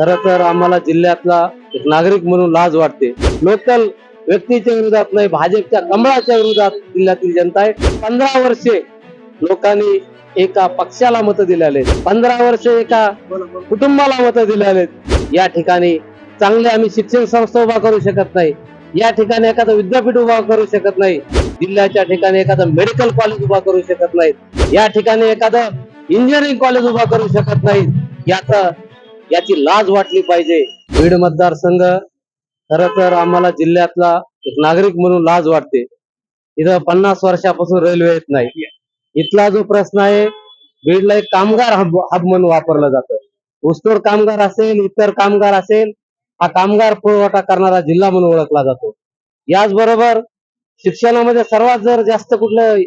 खर तर आम्हाला जिल्ह्यातला एक नागरिक म्हणून लाज वाटते. लोकल व्यक्तीच्या विरोधात नाही भाजपच्या कमळाच्या विरोधात जिल्ह्यातील जनता आहे. पंधरा वर्षे लोकांनी एका पक्षाला मत दिलेले पंधरा वर्षे एका कुटुंबाला मत दिलेले या ठिकाणी चांगले आम्ही शिक्षण संस्था उभा करू शकत नाही. या ठिकाणी एखादं विद्यापीठ उभा करू शकत नाही. जिल्ह्याच्या ठिकाणी एखादं मेडिकल कॉलेज उभा करू शकत नाही या ठिकाणी एखादं इंजिनिअरिंग कॉलेज उभा करू शकत नाही याचा याची लाज वाटली पाहिजे. बीड मतदारसंघ खर तर आम्हाला जिल्ह्यातला एक नागरिक म्हणून लाज वाटते. इथं पन्नास वर्षापासून रेल्वे येत नाही. इथला जो प्रश्न आहे बीडला एक कामगार हब हब म्हणून वापरलं जातं. ऊसतोड कामगार असेल इतर कामगार असेल हा कामगार पुरवठा करणारा जिल्हा म्हणून ओळखला जातो. याचबरोबर शिक्षणामध्ये सर्वात जर जास्त कुठलं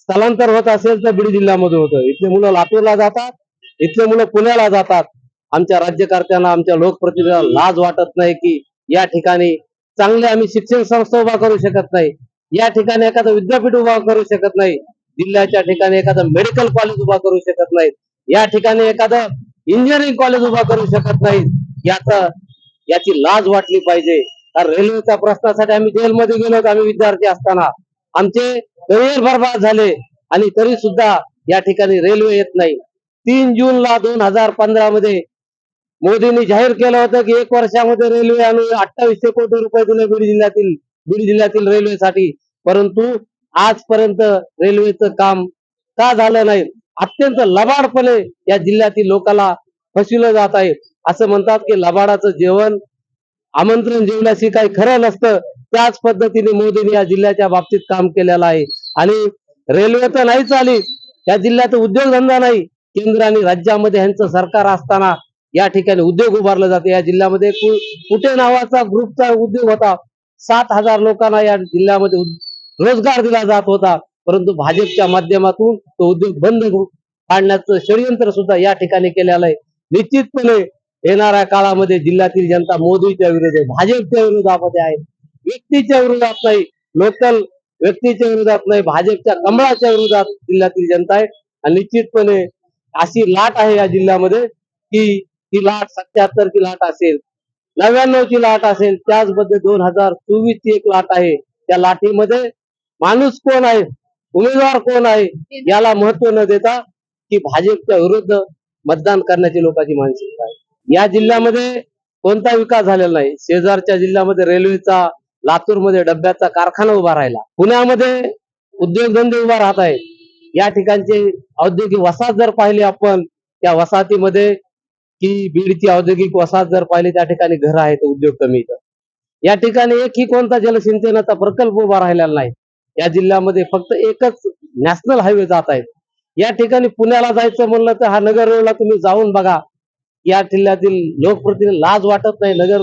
स्थलांतर होत असेल तर बीड जिल्ह्यामध्ये होतं. इथले मुलं लातूरला जातात इथले मुलं पुण्याला जातात. आमच्या राज्यकर्त्यांना आमच्या लोकप्रतिनिधीला लाज वाटत नाही की या ठिकाणी चांगले आम्ही शिक्षण संस्था उभा करू शकत नाही. या ठिकाणी एखादं विद्यापीठ उभा करू शकत नाही. जिल्ह्याच्या ठिकाणी एखादं मेडिकल कॉलेज उभा करू शकत नाही. या ठिकाणी एखादं इंजिनिअरिंग कॉलेज उभा करू शकत नाही. याचा याची लाज वाटली पाहिजे. कारण रेल्वेच्या प्रश्नासाठी आम्ही जेलमध्ये गेलो होतो आम्ही विद्यार्थी असताना. आमचे करिअर बर्बाद झाले आणि तरी सुद्धा या ठिकाणी रेल्वे येत नाही. तीन जूनला दोन हजार पंधरा मध्ये मोदींनी जाहीर केलं होतं की एक वर्षामध्ये रेल्वे आम्ही अठ्ठावीसशे कोटी रुपये दिले बीड जिल्ह्यातील बीड जिल्ह्यातील रेल्वेसाठी. परंतु आजपर्यंत रेल्वेचं काम का झालं नाही? अत्यंत लबाडपणे या जिल्ह्यातील लोकांना फसविलं जात आहे. असं म्हणतात की लबाडाचं जेवण आमंत्रण जेवल्याशी काही खरं नसतं. त्याच पद्धतीने मोदींनी या जिल्ह्याच्या बाबतीत काम केलेलं आहे. आणि रेल्वे तर नाहीच आली. या जिल्ह्यात उद्योगधंदा नाही. केंद्र आणि राज्यामध्ये यांचं सरकार असताना या ठिकाणी उद्योग उभारला जातो. या जिल्ह्यामध्ये कुठे नावाचा ग्रुपचा उद्योग होता? सात हजार लोकांना या जिल्ह्यामध्ये रोजगार दिला जात होता. परंतु भाजपच्या माध्यमातून तो उद्योग बंद काढण्याचं पाडण्याचं षडयंत्र सुद्धा या ठिकाणी केलेलं आहे. निश्चितपणे येणाऱ्या काळामध्ये जिल्ह्यातील जनता मोदीच्या विरोधात आहे, भाजपच्या विरोधामध्ये आहे. व्यक्तीच्या विरोधात नाही लोकल व्यक्तीच्या विरोधात नाही भाजपच्या कमळाच्या विरोधात जिल्ह्यातील जनता आहे. आणि निश्चितपणे अशी लाट आहे या जिल्ह्यामध्ये की ही लाट सत्याहत्तर ची लाट असेल नव्याण्णव ची लाट असेल त्याचबद्दल दोन हजार चोवीस ची एक लाट आहे. त्या लाटीमध्ये माणूस कोण आहे? उमेदवार कोण आहे? याला महत्त्व न देता की भाजपच्या विरुद्ध मतदान करण्याची लोकांची मानसिकता आहे. या जिल्ह्यामध्ये कोणता विकास झालेला नाही. शेजारच्या जिल्ह्यामध्ये रेल्वेचा लातूरमध्ये डब्याचा कारखाना उभा राहिला. पुण्यामध्ये उद्योगधंदे उभा राहत आहेत. या ठिकाणचे औद्योगिक वसाहत जर पाहिली आपण त्या वसाहतीमध्ये की बीडची औद्योगिक वसाहत जर पाहिली त्या ठिकाणी घर आहेत उद्योग कमी इथं या ठिकाणी एकही कोणता जलसिंचनाचा प्रकल्प उभा राहिलेला नाही. या जिल्ह्यामध्ये फक्त एकच नॅशनल हायवे जात आहेत. या ठिकाणी पुण्याला जायचं म्हणलं तर हा नगर रोडला तुम्ही जाऊन बघा. या जिल्ह्यातील लोकप्रतिनिधी लाज वाटत नाही. नगर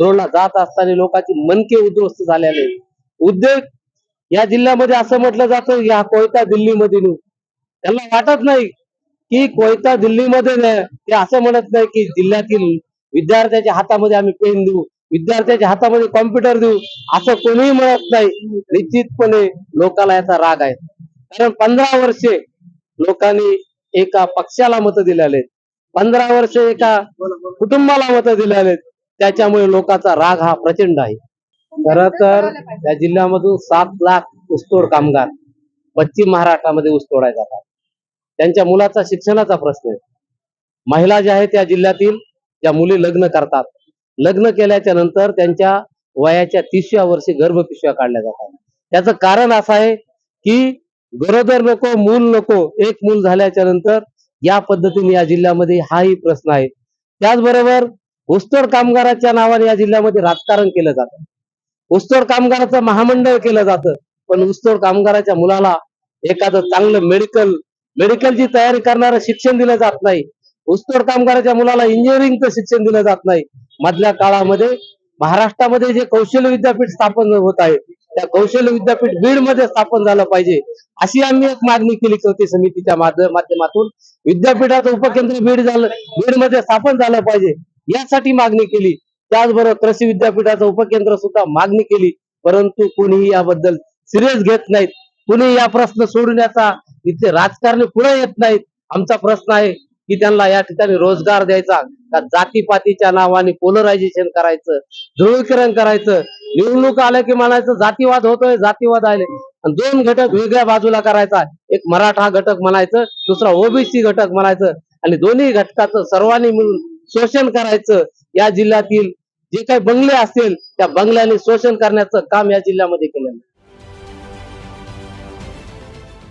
रोडला जात असताना लोकांची मनके उद्ध्वस्त झालेले उद्योग या जिल्ह्यामध्ये असं म्हटलं जातं या कोयता दिल्लीमध्ये नेऊ त्यांना वाटत नाही की कोयता दिल्लीमध्ये नाही ते असं म्हणत नाही की जिल्ह्यातील विद्यार्थ्याच्या हातामध्ये आम्ही पेन देऊ विद्यार्थ्याच्या हातामध्ये कॉम्प्युटर देऊ असं कोणीही म्हणत नाही. निश्चितपणे लोकांना याचा राग आहे. कारण पंधरा वर्षे लोकांनी एका पक्षाला मत दिलेले आहेत. पंधरा वर्षे एका कुटुंबाला मत दिलेले आहेत. त्याच्यामुळे लोकांचा राग हा प्रचंड आहे. खर तर या जिल्ह्यामधून सात लाख ऊसतोड कामगार पश्चिम महाराष्ट्रामध्ये ऊसतोडाय जातात. त्यांच्या मुलाचा शिक्षणाचा प्रश्न आहे. महिला ज्या आहेत त्या जिल्ह्यातील ज्या मुली लग्न करतात. लग्न केल्याच्यानंतर त्यांच्या वयाच्या तिसव्या वर्षी गर्भपिशव्या काढल्या जातात. त्याचं कारण असं आहे की गरोदर नको मूल नको एक मूल झाल्याच्यानंतर या पद्धतीने या जिल्ह्यामध्ये हाही प्रश्न आहे. त्याचबरोबर ऊसतोड कामगाराच्या नावाने या जिल्ह्यामध्ये राजकारण केलं जातं. ऊसतोड कामगाराचं महामंडळ केलं जातं पण ऊसतोड कामगाराच्या मुलाला एखादं चांगलं मेडिकल मेडिकलची तयारी करणारं शिक्षण दिलं जात नाही. ऊसतोड कामगाराच्या मुलाला इंजिनिअरिंगचं शिक्षण दिलं जात नाही. मधल्या काळामध्ये महाराष्ट्रामध्ये जे कौशल्य विद्यापीठ स्थापन होत आहे त्या कौशल्य विद्यापीठ बीडमध्ये स्थापन झालं पाहिजे अशी आम्ही एक मागणी केली कृती समितीच्या माध्यमातून. विद्यापीठाचं उपकेंद्र बीड झालं बीडमध्ये स्थापन झालं पाहिजे यासाठी मागणी केली. त्याचबरोबर कृषी विद्यापीठाचं उपकेंद्र सुद्धा मागणी केली परंतु कोणीही याबद्दल सिरियस घेत नाहीत. कुणी या प्रश्न सोडण्याचा इथले राजकारणी पुढे येत नाहीत? आमचा प्रश्न आहे की त्यांना या ठिकाणी रोजगार द्यायचा का जातीपातीच्या नावाने पोलरायझेशन करायचं ध्रुवीकरण करायचं? निवडणूक आल्या की म्हणायचं जातीवाद होतोय जातीवाद आले आणि दोन घटक वेगळ्या बाजूला करायचा. एक मराठा घटक म्हणायचं दुसरा ओबीसी घटक म्हणायचं. आणि दोन्ही घटकाचं सर्वांनी मिळून शोषण करायचं. या जिल्ह्यातील जे काही बंगले असतील त्या बंगल्याने शोषण करण्याचं काम या जिल्ह्यामध्ये केलेलं आहे.